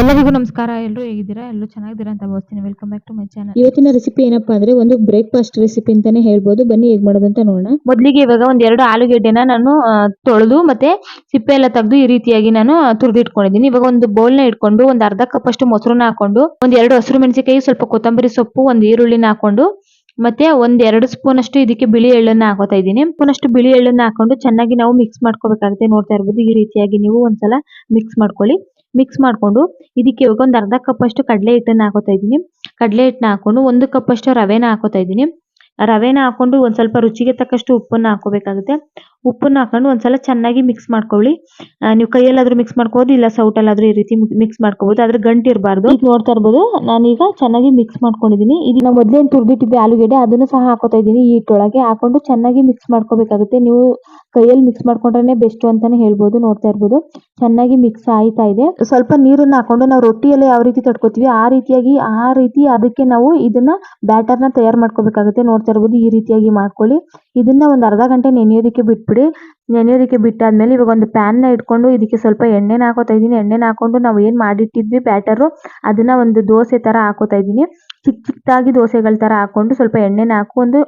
ಎಲ್ಲರಿಗೂ ನಮಸ್ಕಾರ. ಎಲ್ಲರೂ ಹೇಗಿದ್ದೀರಾ? ಎಲ್ಲರೂ ಚೆನ್ನಾಗಿದ್ದೀರಾ ಅಂತ ಭಾವಿಸ್ತೀನಿ. Welcome back to my channel ಇವತ್ತಿನ ರೆಸಿಪಿ ಏನಪ್ಪಾ ಅಂದ್ರೆ ಒಂದು ಬ್ರೇಕ್ಫಾಸ್ಟ್ ರೆಸಿಪಿ ಅಂತಾನೆ ಹೇಳ್ಬೋದು. ಬನ್ನಿ ಹೇಗ್ ಮಾಡೋದು ಅಂತ ನೋಡೋಣ. ಮೊದಲಿಗೆ ಇವಾಗ ಒಂದ್ ಎರಡು ಆಲೂಗೆಡ್ಡೆನ ನಾನು ತೊಳೆದು ಮತ್ತೆ ಸಿಪ್ಪೆ ಎಲ್ಲ ತೆಗೆದು ಈ ರೀತಿಯಾಗಿ ನಾನು ತುರಿದಿಟ್ಕೊಂಡಿದ್ದೀನಿ. ಇವಾಗ ಒಂದು ಬೌಲ್ನ ಇಟ್ಕೊಂಡು ಒಂದ್ ಅರ್ಧ ಕಪ್ ಅಷ್ಟು ಮೊಸರನ್ನ ಹಾಕೊಂಡು ಒಂದ್ ಎರಡು ಹಸಿರು ಮೆಣಸಿನಕಾಯಿ ಸ್ವಲ್ಪ ಕೊತ್ತಂಬರಿ ಸೊಪ್ಪು ಒಂದ್ ಈರುಳ್ಳಿನ ಹಾಕೊಂಡು ಮತ್ತೆ ಒಂದ್ ಎರಡು ಸ್ಪೂನ್ ಅಷ್ಟು ಇದಕ್ಕೆ ಬಿಳಿ ಎಳ್ಳನ್ನ ಹಾಕೋತಾ ಇದ್ದೀನಿ. ಪುನಷ್ಟು ಅಷ್ಟು ಬಿಳಿ ಎಳ್ಳನ್ನ ಹಾಕೊಂಡು ಚೆನ್ನಾಗಿ ನಾವು ಮಿಕ್ಸ್ ಮಾಡ್ಕೋಬೇಕಾಗುತ್ತೆ. ನೋಡ್ತಾ ಇರ್ಬೋದು ಈ ರೀತಿಯಾಗಿ ನೀವು ಒಂದ್ಸಲ ಮಿಕ್ಸ್ ಮಾಡ್ಕೊಳ್ಳಿ. ಮಿಕ್ಸ್ ಮಾಡ್ಕೊಂಡು ಇದಕ್ಕೆ ಇವಾಗ ಒಂದು ಅರ್ಧ ಕಪ್ ಅಷ್ಟು ಕಡಲೆ ಹಿಟ್ಟನ್ನು ಹಾಕೋತಾ ಇದ್ದೀನಿ. ಕಡಲೆ ಹಿಟ್ಟನ್ನ ಹಾಕೊಂಡು ಒಂದು ಕಪ್ ಅಷ್ಟು ರವೆನ ಹಾಕೋತಾ ಇದ್ದೀನಿ. ರವೆನ ಹಾಕೊಂಡು ಒಂದು ಸ್ವಲ್ಪ ರುಚಿಗೆ ತಕ್ಕಷ್ಟು ಉಪ್ಪನ್ನು ಹಾಕೋಬೇಕಾಗುತ್ತೆ. ಉಪ್ಪನ್ನ ಹಾಕೊಂಡು ಒಂದ್ಸಲ ಚೆನ್ನಾಗಿ ಮಿಕ್ಸ್ ಮಾಡ್ಕೊಳ್ಳಿ ನೀವು ಕೈಯಲ್ಲಾದ್ರೂ ಮಿಕ್ಸ್ ಮಾಡ್ಕೋಬಹುದು ಇಲ್ಲ ಸೌಟಲ್ಲಾದ್ರೂ ಈ ರೀತಿ ಮಿಕ್ಸ್ ಮಾಡ್ಕೋಬಹುದು ಆದ್ರೆ ಗಂಟು ಇರಬಾರ್ದು. ನೋಡ್ತಾ ಇರ್ಬೋದು, ನಾನೀಗ ಚೆನ್ನಾಗಿ ಮಿಕ್ಸ್ ಮಾಡ್ಕೊಂಡಿದ್ದೀನಿ. ಇದನ್ನ ಮೊದಲೇ ತುರ್ದಿಟ್ಟಿದ್ದೆ ಆಲೂಗೆಡ್ಡೆ, ಅದನ್ನು ಸಹ ಹಾಕೋತಾ ಇದ್ದೀನಿ. ಈ ಹಿಟ್ಟೊಳಗೆ ಹಾಕೊಂಡು ಚೆನ್ನಾಗಿ ಮಿಕ್ಸ್ ಮಾಡ್ಕೋಬೇಕಾಗುತ್ತೆ. ನೀವು ಕೈಯಲ್ಲಿ ಮಿಕ್ಸ್ ಮಾಡ್ಕೊಂಡ್ರೆ ಬೆಸ್ಟ್ ಅಂತಾನೆ ಹೇಳ್ಬೋದು, ನೋಡ್ತಾ ಇರ್ಬೋದು. ಚೆನ್ನಾಗಿ ಮಿಕ್ಸ್ ಆಯ್ತಾ ಇದೆ. ಸ್ವಲ್ಪ ನೀರನ್ನ ಹಾಕೊಂಡು ನಾವು ರೊಟ್ಟಿಯಲ್ಲಿ ಯಾವ ರೀತಿ ತಡ್ಕೋತೀವಿ ಆ ರೀತಿಯಾಗಿ, ಆ ರೀತಿ ಅದಕ್ಕೆ ನಾವು ಇದನ್ನ ಬ್ಯಾಟರ್ನ ತಯಾರು ಮಾಡ್ಕೋಬೇಕಾಗುತ್ತೆ. ನೋಡ್ತಾ ಇರ್ಬೋದು, ಈ ರೀತಿಯಾಗಿ ಮಾಡ್ಕೊಳ್ಳಿ. ಇದನ್ನ ಒಂದ್ ಅರ್ಧ ಗಂಟೆ ನೆನೆಯೋದಕ್ಕೆ ಬಿಟ್ಬಿಡಿ. ನೆನೆಯೋದಕ್ಕೆ ಬಿಟ್ಟಾದ್ಮೇಲೆ ಇವಾಗ ಒಂದು ಪ್ಯಾನ್ನ ಇಟ್ಕೊಂಡು ಇದಕ್ಕೆ ಸ್ವಲ್ಪ ಎಣ್ಣೆನ ಹಾಕೋತಾ ಇದೀನಿ ಎಣ್ಣೆನ ಹಾಕೊಂಡು ನಾವು ಏನು ಮಾಡಿಟ್ಟಿದ್ವಿ ಬ್ಯಾಟರು ಅದನ್ನ ಒಂದು ದೋಸೆ ತರ ಹಾಕೋತಾ ಇದೀನಿ ಚಿಕ್ಕ ಚಿಕ್ಕದಾಗಿ ದೋಸೆಗಳ ತರ ಹಾಕೊಂಡು ಸ್ವಲ್ಪ ಎಣ್ಣೆನ ಹಾಕೊಂಡು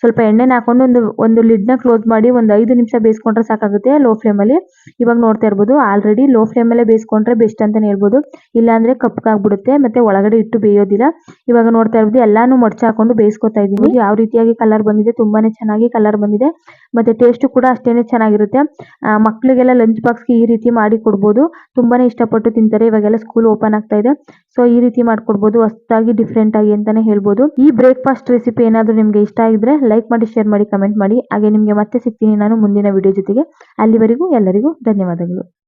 ಸ್ವಲ್ಪ ಎಣ್ಣೆನ ಹಾಕೊಂಡು ಒಂದು ಒಂದು ಲಿಡ್ನ ಕ್ಲೋಸ್ ಮಾಡಿ ಒಂದು ಐದು ನಿಮಿಷ ಬೇಯಿಸ್ಕೊಂಡ್ರೆ ಸಾಕಾಗುತ್ತೆ ಲೋ ಫ್ಲೇಮ್ ಅಲ್ಲಿ. ಇವಾಗ ನೋಡ್ತಾ ಇರ್ಬೋದು ಆಲ್ರೆಡಿ ಲೋ ಫ್ಲೇಮ್ ಅಲ್ಲೇ ಬೇಯಿಸ್ಕೊಂಡ್ರೆ ಬೆಸ್ಟ್ ಅಂತಾನೆ ಹೇಳ್ಬೋದು. ಇಲ್ಲಾಂದ್ರೆ ಕಪ್ಪಗಾಗ್ಬಿಡುತ್ತೆ ಮತ್ತೆ ಒಳಗಡೆ ಇಟ್ಟು ಬೇಯೋದಿಲ್ಲ. ಇವಾಗ ನೋಡ್ತಾ ಇರ್ಬೋದು ಎಲ್ಲಾನು ಮಡ್ಚ ಹಾಕೊಂಡು ಬೇಯಿಸ್ಕೊತಾ ಇದೀನಿ ಯಾವ ರೀತಿಯಾಗಿ ಕಲರ್ ಬಂದಿದೆ ತುಂಬಾನೇ ಚೆನ್ನಾಗಿ ಕಲರ್ ಬಂದಿದೆ. ಮತ್ತೆ ಟೇಸ್ಟ್ ಕೂಡ ಅಷ್ಟೇನೆ ಚೆನ್ನಾಗಿರುತ್ತೆ. ಮಕ್ಕಳಿಗೆಲ್ಲ ಲಂಚ್ ಲಂಚ್ ಬಾಕ್ಸ್ಗೆ ಈ ರೀತಿ ಮಾಡಿ ಕೊಡ್ಬೋದು. ತುಂಬಾನೇ ಇಷ್ಟಪಟ್ಟು ತಿಂತಾರೆ ಇವಾಗೆಲ್ಲ ಸ್ಕೂಲ್ ಓಪನ್ ಆಗ್ತಾ ಇದೆ. ಸೊ ಈ ರೀತಿ ಮಾಡ್ಕೊಡ್ಬೋದು, ಹೊಸದಾಗಿ ಡಿಫ್ರೆಂಟ್ ಆಗಿ ಅಂತಾನೆ ಹೇಳ್ಬೋದು. ಈ ಬ್ರೇಕ್ಫಾಸ್ಟ್ ರೆಸಿಪಿ ಏನಾದರೂ ನಿಮ್ಗೆ ಇಷ್ಟ ಆಗಿದ್ರೆ ಲೈಕ್ ಮಾಡಿ ಶೇರ್ ಮಾಡಿ ಕಮೆಂಟ್ ಮಾಡಿ. ಹಾಗೆ ನಿಮ್ಗೆ ಮತ್ತೆ ಸಿಗ್ತೀನಿ ನಾನು ಮುಂದಿನ ವಿಡಿಯೋ ಜೊತೆಗೆ. ಅಲ್ಲಿವರೆಗೂ ಎಲ್ಲರಿಗೂ ಧನ್ಯವಾದಗಳು.